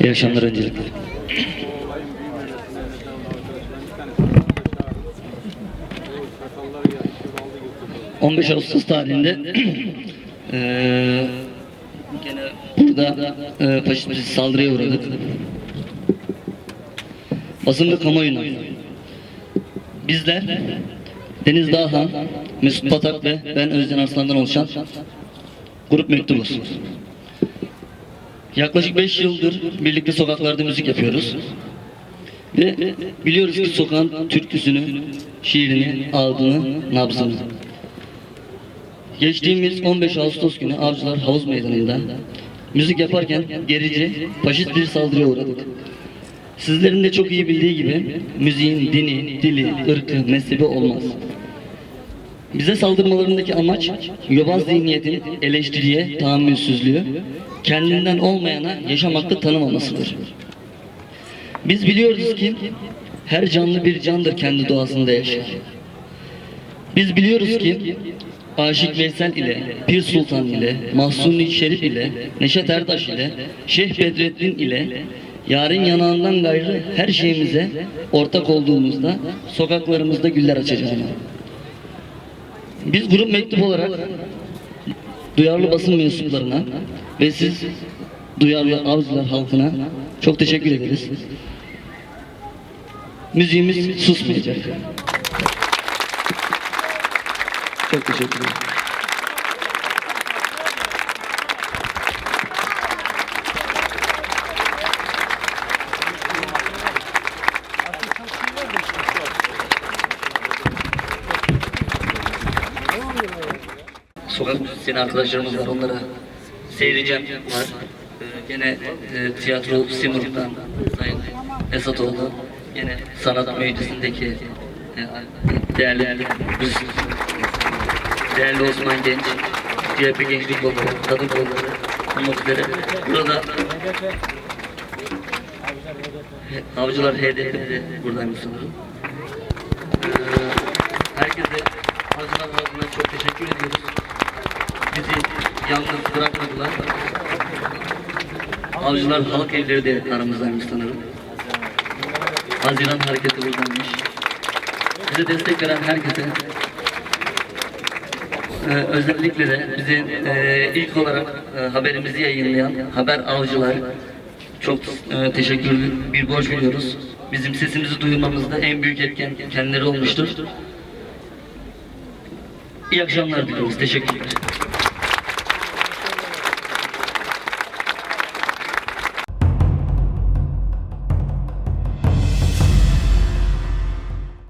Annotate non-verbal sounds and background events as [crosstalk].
İyi akşamlar öncelikle. ...15 Ağustos tarihinde... [clears throat] gene burada eee faşist saldırıya uğradık. Basın ve kamuoyuna. Bizler Deniz Dağhan, Mesut Patak ve ben Özden Arslan'dan oluşan grup mektubuz. Yaklaşık 5 yıldır birlikte sokaklarda müzik yapıyoruz. Ve biliyoruz ki sokağın türküsünü, şiirini, ağzını, nabzını. Geçtiğimiz 15 Ağustos günü Avcılar Havuz Meydanı'nda müzik yaparken gerici, faşist bir saldırıya uğradık. Sizlerin de çok iyi bildiği gibi müziğin dini, dili, ırkı, mezhebi olmaz. Bize saldırmalarındaki amaç yobaz zihniyetin eleştiriye tahammülsüzlüğü, kendinden olmayana yaşam tanımamasıdır. Biz biliyoruz ki her canlı bir candır kendi doğasında yaşar. Biz biliyoruz ki Aşık Veysel ile, Pir Sultan ile, Mahsuni Şerif ile, Neşet Ertaş ile, Şeyh Bedrettin ile, yarın yanağından gayrı her şeyimize ortak olduğumuzda sokaklarımızda güller açacağına. Biz grup mektup olarak duyarlı basın mensuplarına ve siz duyarlı avcılar halkına çok teşekkür ederiz. Müziğimiz susmayacak. Çok teşekkür ederim. Sokak müzisyeni arkadaşlarımız var. Onlara seyircem var. Ee, gene e, tiyatro Simurg'dan Sayın Esatoğlu. Gene sanat meclisindeki e, değerli müzik değerli Osman Genç, CHP Gençlik Kolları, Kadın Kolları olmak üzere burada Avcılar HDP'de de buradaymış sanırım. Ee, herkese Avcılar adına çok teşekkür ediyoruz. Bizi yalnız bırakmadılar. Avcılar Halk Evleri de aramızdaymış sanırım. Haziran Hareketi buradaymış. Bize destek veren herkese ee, özellikle de bizi e, ilk olarak e, haberimizi yayınlayan haber avcılar çok e, teşekkürlü bir borç biliyoruz. Bizim sesimizi duyurmamızda en büyük etken kendileri olmuştur. İyi akşamlar diliyoruz. Teşekkürler.